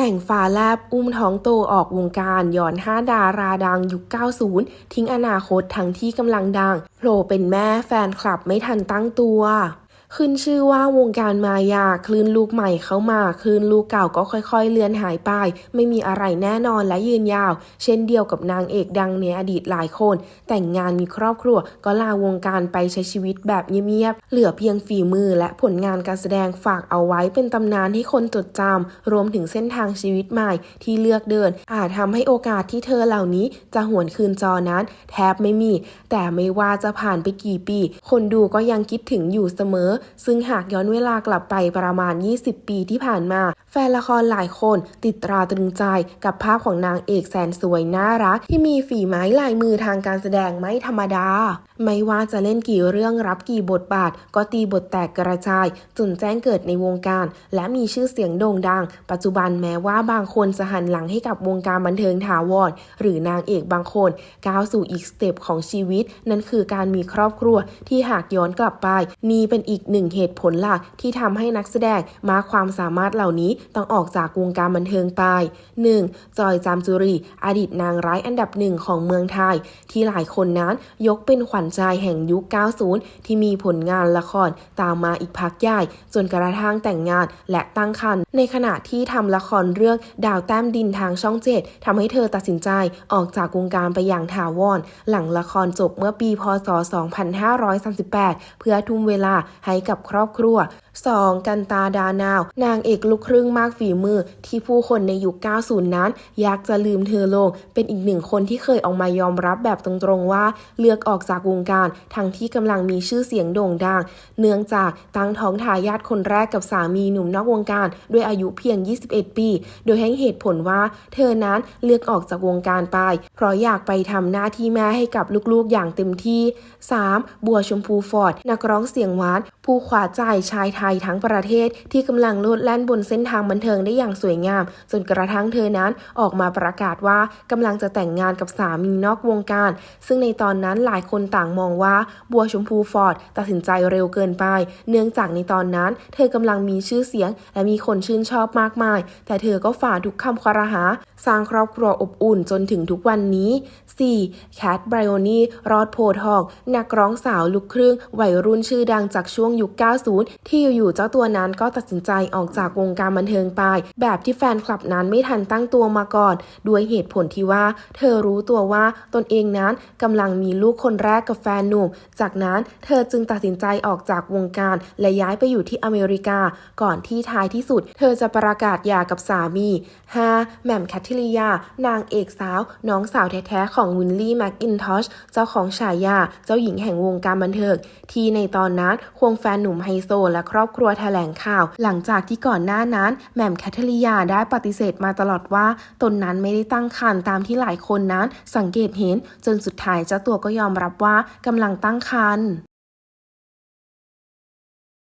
แต่งฟ้าแลบอุ้มท้องโตออกวงการย้อน5ดาราดังยุค 90 ทิ้งอนาคตทั้งที่กำลังดังโผล่เป็นแม่แฟนคลับไม่ทันตั้งตัว ขึ้นชื่อว่าวงการมายาคลื่นลูกใหม่เข้ามาคลื่นลูกเก่าก็ค่อยๆ เลือนหายไป ไม่มีอะไรแน่นอนและยืนยาว เช่นเดียวกับนางเอกดังในอดีตหลายคน แต่งงานมีครอบครัวก็ลาวงการไปใช้ชีวิตแบบเงียบๆเหลือเพียงฝีมือและผลงานการแสดงฝากเอาไว้เป็นตำนานให้คนจดจำรวมถึงเส้นทางชีวิตใหม่ที่เลือกเดิน อาจทำให้โอกาสที่เธอเหล่านี้จะหวนคืนจอนั้น แทบไม่มี แต่ไม่ว่าจะผ่านไปกี่ปี คนดูก็ยังคิดถึงอยู่เสมอซึ่งหากย้อนเวลากลับไปประมาณ 20 ปีที่ผ่านมา แฟนละครหลายคนติดตราตรึงใจกับภาพของนางเอกแสนสวยน่ารัก ที่มีฝีไม้ลายมือทางการแสดงไม่ธรรมดา ไม่ว่าจะเล่นกี่เรื่องรับกี่บทบาท ก็ตีบทแตกกระจายจนแจ้งเกิดในวงการ และมีชื่อเสียงโด่งดัง ปัจจุบันแม้ว่าบางคนจะหันหลังให้กับวงการบันเทิงถาวรหรือนางเอกบางคนก้าวสู่อีกสเต็ปของชีวิต นั่นคือการมีครอบครัวที่หากย้อนกลับไป นี่เป็นอีกหนึ่งเหตุผลหลักที่ทำให้นักแสดงมาความสามารถเหล่านี้ต้องออกจากวงการบันเทิงไป 1. จอยจามจุรีอดีตนางร้ายอันดับหนึ่งของเมืองไทย ที่หลายคนนั้นยกเป็นขวัญใจแห่งยุค 90 ที่มีผลงานละครตามมาอีกพักใหญ่ จนกระทั่งแต่งงานและตั้งครรภ์ในขณะที่ทำละครเรื่องดาวแต้มดินทางช่องเจ็ดทำให้เธอตัดสินใจออกจากวงการไปอย่างถาวรหลังละครจบเมื่อปีพศ 2538 เพื่อทุ่มเวลาให้กับครอบครัว 2. กันตาดานาว นางเอกลูกครึ่งมากฝีมือ ที่ผู้คนในยุค 90 นั้น อยากจะลืมเธอลง เป็นอีกหนึ่งคนที่เคยออกมายอมรับแบบตรงๆว่า เลือกออกจากวงการ ทั้งที่กำลังมีชื่อเสียงโด่งดัง เนื่องจากตั้งท้องทายาทคนแรกกับสามีหนุ่มนอกวงการ ด้วยอายุเพียง 21 ปี โดยให้เหตุผลว่า เธอนั้นเลือกออกจากวงการไป เพราะอยากไปทำหน้าที่แม่ให้กับลูกๆอย่างเต็มที่ 3. บัวชมพูฟอร์ด นักร้องเสียงหวานผู้ขวาใจชายไทยทั้งประเทศที่กำลังโลดแล่นบนเส้นทางบันเทิงได้อย่างสวยงาม จนกระทั่งเธอนั้นออกมาประกาศว่ากำลังจะแต่งงานกับสามีนอกวงการ ซึ่งในตอนนั้นหลายคนต่างมองว่าบัวชมพูฟอร์ดตัดสินใจเร็วเกินไป เนื่องจากในตอนนั้น เธอกำลังมีชื่อเสียง และมีคนชื่นชอบมากมาย แต่เธอก็ฝ่าทุกคำคอรหา สร้างครอบครัวอบอุ่นจนถึงทุกวันนี้ 4. แคทไบรโอนีรอดโพธิ์ทองนักร้องสาวลูกครึ่งวัยรุ่นชื่อดังจากช่วงยุค 90 ที่อยู่ๆเจ้าตัวนั้นก็ตัดสินใจออกจากวงการบันเทิงไป แบบที่แฟนคลับนั้นไม่ทันตั้งตัวมาก่อน ด้วยเหตุผลที่ว่า เธอรู้ตัวว่าตนเองนั้นกำลังมีลูกคนแรกกับแฟนหนุ่ม จากนั้นเธอจึงตัดสินใจออกจากวงการ และย้ายไปอยู่ที่อเมริกา ก่อนที่ท้ายที่สุด เธอจะประกาศหย่ากับสามี 5. แหม่มแคทธิริยา นางเอกสาว น้องสาวแท้ๆ ของวินลี่แม็กอินทอช เจ้าของฉายา เจ้าหญิงแห่งวงการบันเทิง ที่ในตอนนั้นควงแฟนหนุ่มไฮโซ และครอบครัวแถลงข่าว หลังจากที่ก่อนหน้านั้นแหม่มแคทเธอรียาได้ปฏิเสธมาตลอดว่า ตนนั้นไม่ได้ตั้งครรภ์ตามที่หลายคนนั้น สังเกตเห็น จนสุดท้ายเจ้าตัวก็ยอมรับว่ากำลังตั้งครรภ์